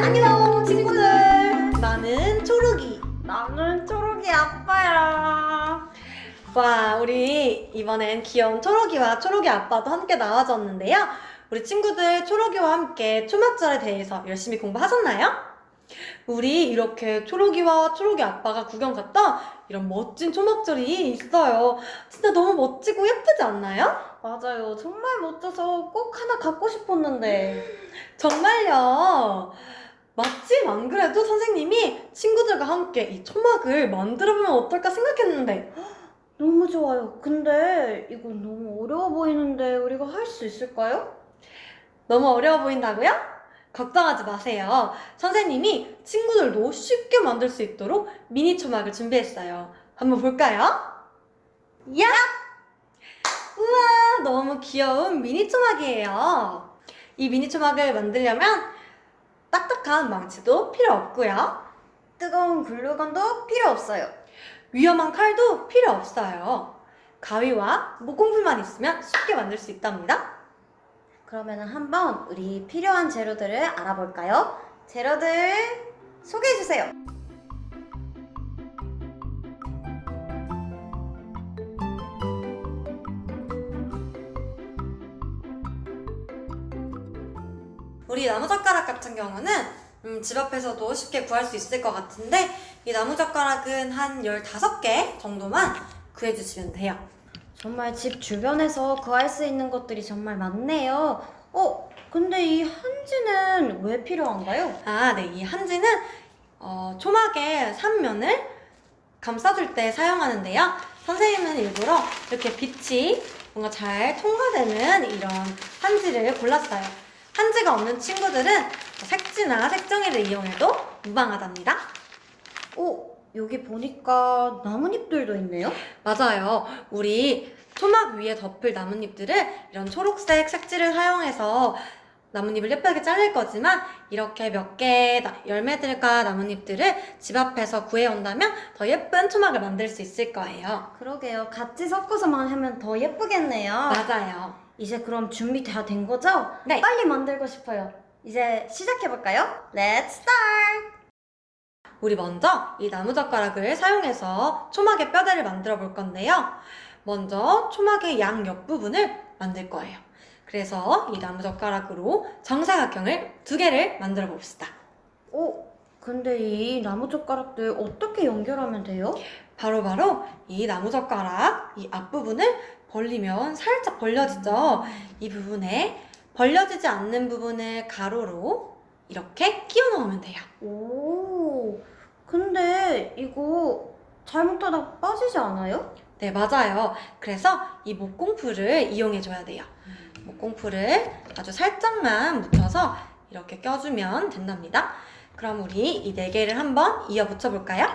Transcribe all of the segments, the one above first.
안녕 친구들 나는 초록이 나는 초록이 아빠야. 와 우리 이번엔 귀여운 초록이와 초록이 아빠도 함께 나와줬는데요 우리 친구들 초록이와 함께 초막절에 대해서 열심히 공부하셨나요? 우리 이렇게 초록이와 초록이 아빠가 구경 갔다 이런 멋진 초막절이 있어요 진짜 너무 멋지고 예쁘지 않나요? 맞아요. 정말 멋져서 꼭 하나 갖고 싶었는데. 정말요. 마침 안 그래도 선생님이 친구들과 함께 이 초막을 만들어보면 어떨까 생각했는데 너무 좋아요. 근데 이건 너무 어려워 보이는데 우리가 할 수 있을까요? 너무 어려워 보인다고요? 걱정하지 마세요. 선생님이 친구들도 쉽게 만들 수 있도록 미니 초막을 준비했어요. 한번 볼까요? 야! 우와, 너무 귀여운 미니 초막이에요. 이 미니 초막을 만들려면 딱딱한 망치도 필요 없고요. 뜨거운 글루건도 필요 없어요. 위험한 칼도 필요 없어요. 가위와 목공풀만 있으면 쉽게 만들 수 있답니다. 그러면 한번 우리 필요한 재료들을 알아볼까요? 재료들 소개해 주세요. 우리 나무젓가락 같은 경우는 음, 집 앞에서도 쉽게 구할 수 있을 것 같은데 이 나무젓가락은 한 15개 정도만 구해주시면 돼요. 정말 집 주변에서 구할 수 있는 것들이 정말 많네요. 어, 근데 이 한지는 왜 필요한가요? 아, 네. 이 한지는 어, 초막의 삼면을 감싸줄 때 사용하는데요. 선생님은 일부러 이렇게 빛이 뭔가 잘 통과되는 이런 한지를 골랐어요. 한지가 없는 친구들은 색지나 색종이를 이용해도 무방하답니다. 어, 여기 보니까 나뭇잎들도 있네요. 맞아요. 우리 초막 위에 덮을 나뭇잎들을 이런 초록색 색지를 사용해서 나뭇잎을 예쁘게 잘릴 거지만 이렇게 몇 개의 나- 열매들과 나뭇잎들을 집 앞에서 구해온다면 더 예쁜 초막을 만들 수 있을 거예요. 그러게요. 같이 섞어서만 하면 더 예쁘겠네요. 맞아요. 이제 그럼 준비 다 된 거죠? 네. 빨리 만들고 싶어요. 이제 시작해볼까요? Let's start! 우리 먼저 이 나무젓가락을 사용해서 초막의 뼈대를 만들어 볼 건데요. 먼저 초막의 양 옆부분을 만들 거예요. 그래서 이 나무젓가락으로 정사각형을 두 개를 만들어 봅시다. 오, 근데 이 나무젓가락들 어떻게 연결하면 돼요? 바로바로 이 나무젓가락 이 앞부분을 벌리면 살짝 벌려지죠. 이 부분에 벌려지지 않는 부분을 가로로 이렇게 끼워 넣으면 돼요. 오, 근데 이거 잘못하다 빠지지 않아요? 네, 맞아요. 그래서 이 목공풀을 이용해 줘야 돼요. 목공풀을 아주 살짝만 묻혀서 이렇게 껴주면 된답니다. 그럼 우리 이 네 개를 한번 이어 붙여 볼까요?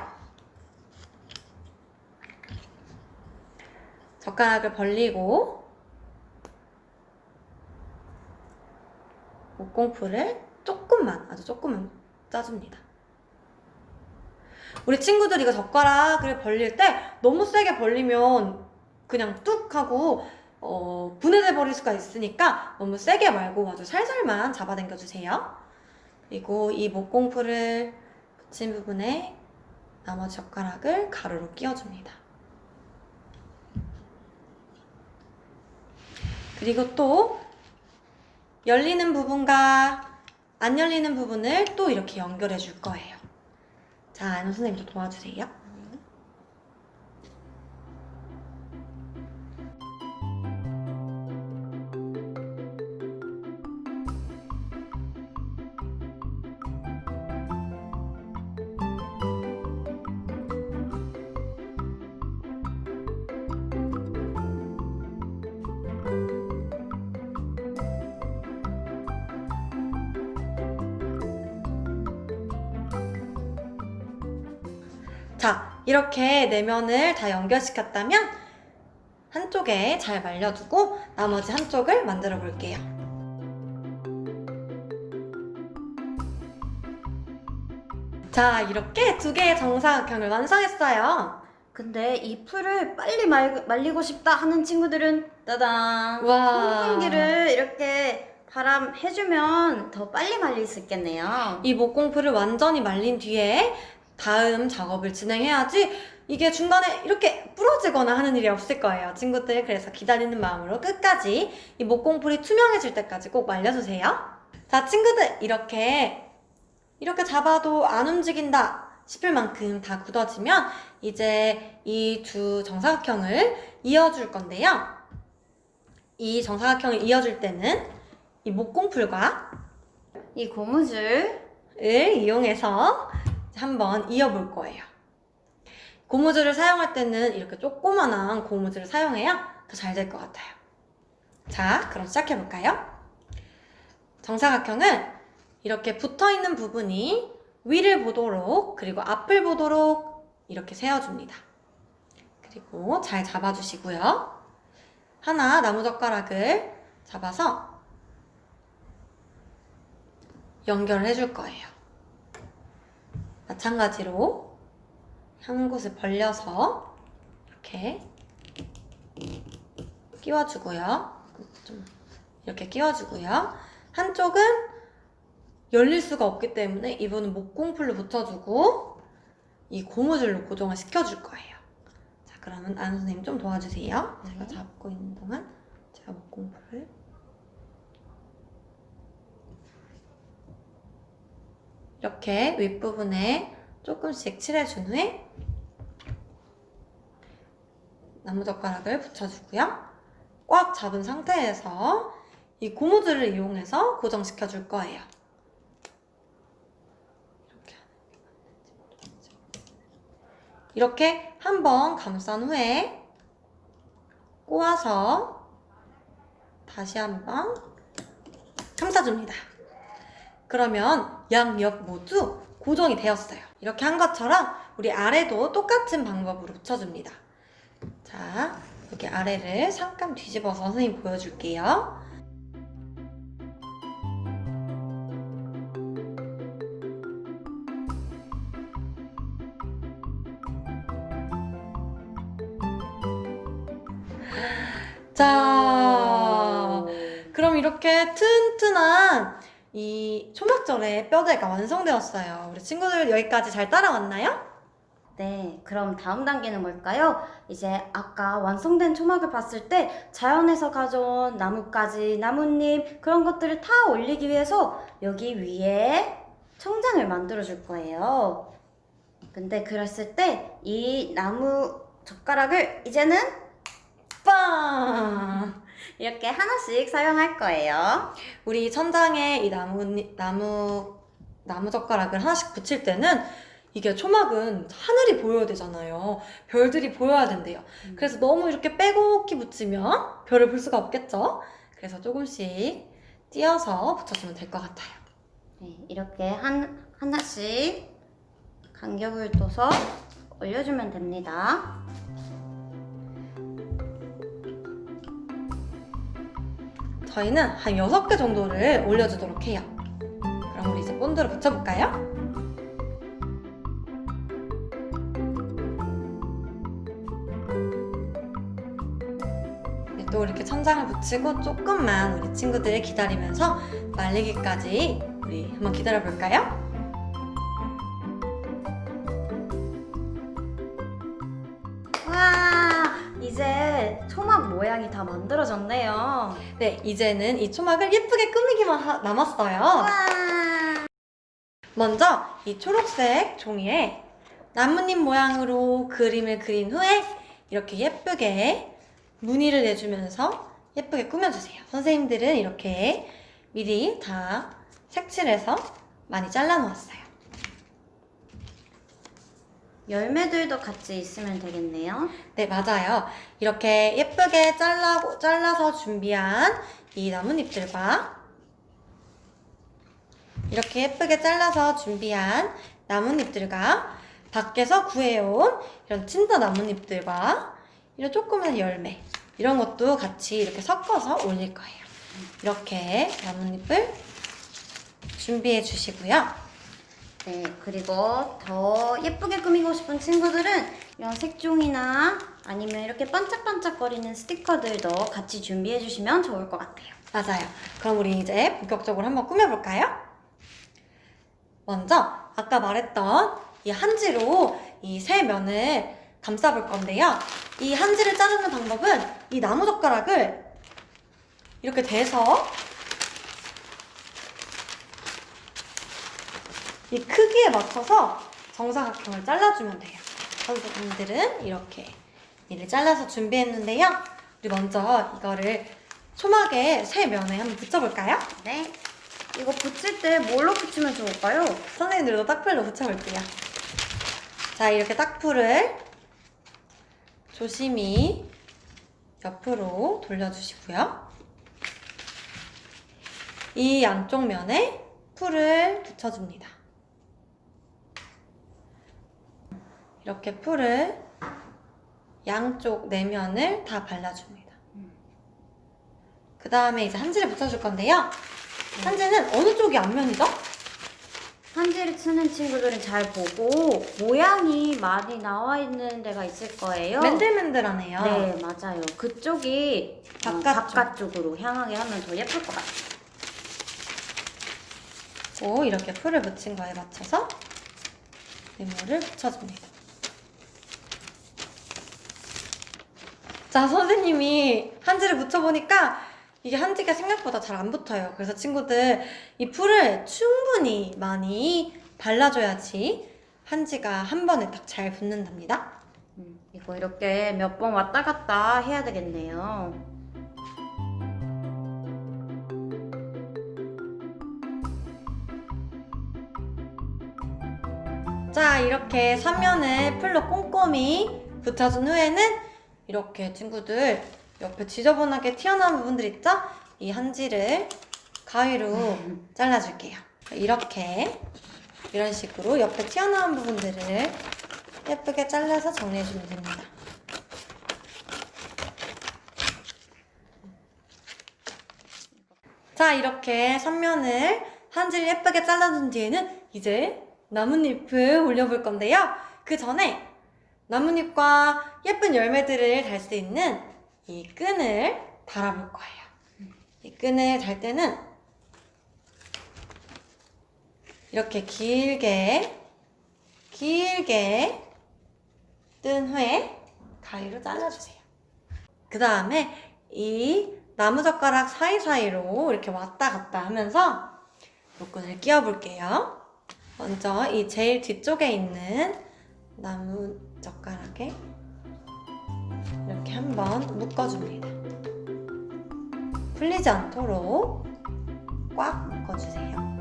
젓가락을 벌리고 목공풀을 조금만 아주 조금만 짜줍니다. 우리 친구들 이거 젓가락을 벌릴 때 너무 세게 벌리면 그냥 뚝 하고 어, 분해돼 버릴 수가 있으니까 너무 세게 말고 아주 살살만 잡아당겨 주세요. 그리고 이 목공풀을 붙인 부분에 나머지 젓가락을 가로로 끼워줍니다. 그리고 또 열리는 부분과 안 열리는 부분을 또 이렇게 연결해 줄 거예요. 자, 안우 선생님 좀 도와주세요. 이렇게 내면을 다 연결시켰다면 한쪽에 잘 말려두고 나머지 한쪽을 만들어 볼게요. 자, 이렇게 두 개의 정사각형을 완성했어요. 근데 이 풀을 빨리 말, 말리고 싶다 하는 친구들은 따단 와. 선풍기를 이렇게 바람 해주면 더 빨리 말릴 수 있겠네요. 이 목공풀을 완전히 말린 뒤에 다음 작업을 진행해야지 이게 중간에 이렇게 부러지거나 하는 일이 없을 거예요. 친구들, 그래서 기다리는 마음으로 끝까지 이 목공풀이 투명해질 때까지 꼭 말려주세요. 자, 친구들, 이렇게, 이렇게 잡아도 안 움직인다 싶을 만큼 다 굳어지면 이제 이 두 정사각형을 이어줄 건데요. 이 정사각형을 이어줄 때는 이 목공풀과 이 고무줄 을 이용해서 한번 이어볼 거예요. 고무줄을 사용할 때는 이렇게 조그만한 고무줄을 사용해야 더 잘 될 것 같아요. 자, 그럼 시작해 볼까요? 정사각형은 이렇게 붙어 있는 부분이 위를 보도록 그리고 앞을 보도록 이렇게 세워줍니다. 그리고 잘 잡아주시고요. 하나 나무젓가락을 잡아서 연결을 해줄 거예요. 마찬가지로 한 곳을 벌려서 이렇게 끼워주고요. 좀 이렇게 끼워주고요. 한쪽은 열릴 수가 없기 때문에 이분은 목공풀로 붙여주고 이 고무줄로 고정을 시켜줄 거예요. 자, 그러면 안 선생님 좀 도와주세요. 제가 잡고 있는 동안 제가 목공풀을 이렇게 윗부분에 조금씩 칠해준 후에 나무젓가락을 붙여주고요. 꽉 잡은 상태에서 이 고무줄을 이용해서 고정시켜 줄 거예요. 이렇게 한번 감싼 후에 꼬아서 다시 한번 감싸줍니다. 그러면 양옆 모두 고정이 되었어요. 이렇게 한 것처럼 우리 아래도 똑같은 방법으로 붙여줍니다. 자, 여기 아래를 잠깐 뒤집어서 선생님 보여줄게요. 자, 그럼 이렇게 튼튼한 이 초막절의 뼈대가 완성되었어요. 우리 친구들 여기까지 잘 따라왔나요? 네, 그럼 다음 단계는 뭘까요? 이제 아까 완성된 초막을 봤을 때 자연에서 가져온 나뭇가지, 나뭇잎 그런 것들을 다 올리기 위해서 여기 위에 청장을 만들어 줄 거예요. 근데 그랬을 때 이 나무 젓가락을 이제는 빵! 이렇게 하나씩 사용할 거예요. 우리 천장에 이 나무 나무 나무 젓가락을 하나씩 붙일 때는 이게 초막은 하늘이 보여야 되잖아요. 별들이 보여야 된대요. 음. 그래서 너무 이렇게 빼곡히 붙이면 별을 볼 수가 없겠죠. 그래서 조금씩 띄어서 붙여주면 될 것 같아요. 네, 이렇게 한 하나씩 간격을 둬서 올려주면 됩니다. 저희는 한 6개 정도를 올려주도록 해요. 그럼 우리 이제 본드를 붙여볼까요? 네, 또 이렇게 천장을 붙이고 조금만 우리 친구들 기다리면서 말리기까지 우리 한번 기다려 볼까요? 모양이 다 만들어졌네요. 네, 이제는 이 초막을 예쁘게 꾸미기만 하- 남았어요. 와, 먼저 이 초록색 종이에 나뭇잎 모양으로 그림을 그린 후에 이렇게 예쁘게 무늬를 내주면서 예쁘게 꾸며주세요. 선생님들은 이렇게 미리 다 색칠해서 많이 잘라놓았어요. 열매들도 같이 있으면 되겠네요. 네, 맞아요. 이렇게 예쁘게 잘라, 잘라서 준비한 이 나뭇잎들과 이렇게 예쁘게 잘라서 준비한 나뭇잎들과 밖에서 구해온 이런 찐더 나뭇잎들과 이런 조그만 열매 이런 것도 같이 이렇게 섞어서 올릴 거예요. 이렇게 나뭇잎을 준비해 주시고요. 네, 그리고 더 예쁘게 꾸미고 싶은 친구들은 이런 색종이나 아니면 이렇게 반짝반짝거리는 스티커들도 같이 준비해 주시면 좋을 것 같아요. 맞아요. 그럼 우리 이제 본격적으로 한번 꾸며볼까요? 먼저 아까 말했던 이 한지로 이 세 면을 감싸볼 건데요. 이 한지를 자르는 방법은 이 나무 젓가락을 이렇게 대서 이 크기에 맞춰서 정사각형을 잘라주면 돼요. 선생님들은 이렇게 미리 잘라서 준비했는데요. 우리 먼저 이거를 초막의 세 면에 한번 붙여볼까요? 네. 이거 붙일 때 뭘로 붙이면 좋을까요? 선생님들도 딱풀로 붙여볼게요. 자, 이렇게 딱풀을 조심히 옆으로 돌려주시고요. 이 양쪽 면에 풀을 붙여줍니다. 이렇게 풀을 양쪽 네 면을 다 발라줍니다. 그 다음에 이제 한지를 붙여줄 건데요. 한지는 어느 쪽이 앞면이죠? 한지를 치는 친구들은 잘 보고 모양이 많이 나와 있는 데가 있을 거예요. 맨들맨들하네요. 네, 맞아요. 그쪽이 어, 바깥쪽. 바깥쪽으로 향하게 하면 더 예쁠 것 같아요. 오, 이렇게 풀을 붙인 거에 맞춰서 네모를 붙여줍니다. 자, 선생님이 한지를 붙여보니까 이게 한지가 생각보다 잘 안 붙어요. 그래서 친구들 이 풀을 충분히 많이 발라줘야지 한지가 한 번에 딱 잘 붙는답니다. 음, 이거 이렇게 몇 번 왔다 갔다 해야 되겠네요. 자, 이렇게 삼면을 풀로 꼼꼼히 붙여준 후에는 이렇게 친구들 옆에 지저분하게 튀어나온 부분들 있죠? 이 한지를 가위로 잘라줄게요. 이렇게 이런 식으로 옆에 튀어나온 부분들을 예쁘게 잘라서 정리해주면 됩니다. 자, 이렇게 삼면을 한지를 예쁘게 잘라준 뒤에는 이제 나뭇잎을 올려볼 건데요. 그 전에 나뭇잎과 예쁜 열매들을 달 수 있는 이 끈을 달아볼 거예요. 이 끈을 달 때는 이렇게 길게, 길게 뜬 후에 가위로 잘라주세요. 그 다음에 이 나무젓가락 사이사이로 이렇게 왔다 갔다 하면서 요 끈을 끼워볼게요. 먼저 이 제일 뒤쪽에 있는 나무 젓가락에 이렇게 한번 묶어줍니다. 풀리지 않도록 꽉 묶어주세요.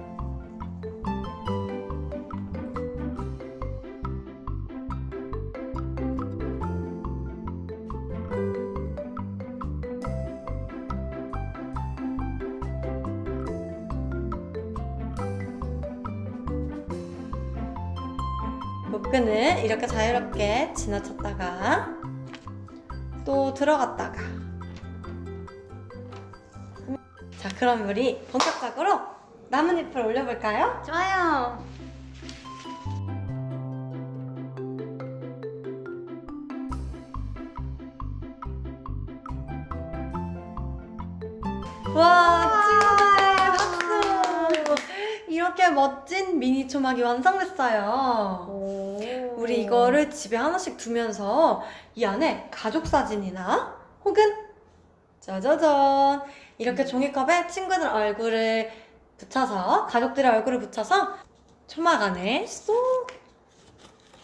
목끈을 이렇게 자유롭게 지나쳤다가 또 들어갔다가 자 그럼 우리 본격적으로 나뭇잎을 올려볼까요? 좋아요. 이렇게 멋진 미니 초막이 완성됐어요 오. 우리 이거를 집에 하나씩 두면서 이 안에 가족 사진이나 혹은 짜자잔 이렇게 종이컵에 친구들 얼굴을 붙여서 가족들의 얼굴을 붙여서 초막 안에 쏙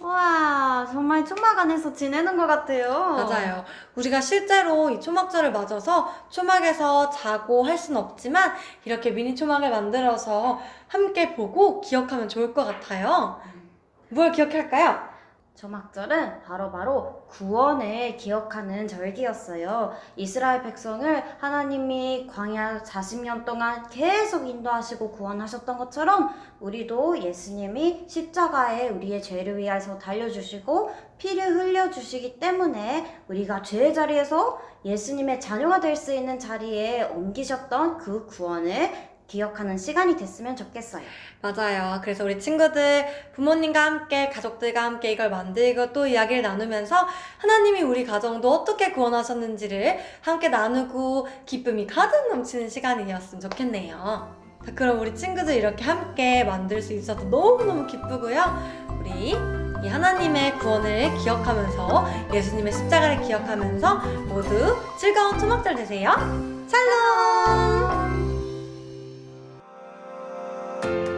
와 정말 초막 안에서 지내는 것 같아요. 맞아요. 우리가 실제로 이 초막절을 맞아서 초막에서 자고 할 수는 없지만 이렇게 미니 초막을 만들어서 함께 보고 기억하면 좋을 것 같아요. 뭘 기억할까요? 초막절은 바로바로 구원을 기억하는 절기였어요. 이스라엘 백성을 하나님이 광야 40년 동안 계속 인도하시고 구원하셨던 것처럼 우리도 예수님이 십자가에 우리의 죄를 위해서 달려주시고 피를 흘려주시기 때문에 우리가 죄의 자리에서 예수님의 자녀가 될 수 있는 자리에 옮기셨던 그 구원을 기억하는 시간이 됐으면 좋겠어요. 맞아요. 그래서 우리 친구들 부모님과 함께 가족들과 함께 이걸 만들고 또 이야기를 나누면서 하나님이 우리 가정도 어떻게 구원하셨는지를 함께 나누고 기쁨이 가득 넘치는 시간이었으면 좋겠네요. 자, 그럼 우리 친구들 이렇게 함께 만들 수 있어서 너무너무 기쁘고요. 우리 이 하나님의 구원을 기억하면서 예수님의 십자가를 기억하면서 모두 즐거운 초막절 되세요. 샬롬! Bye.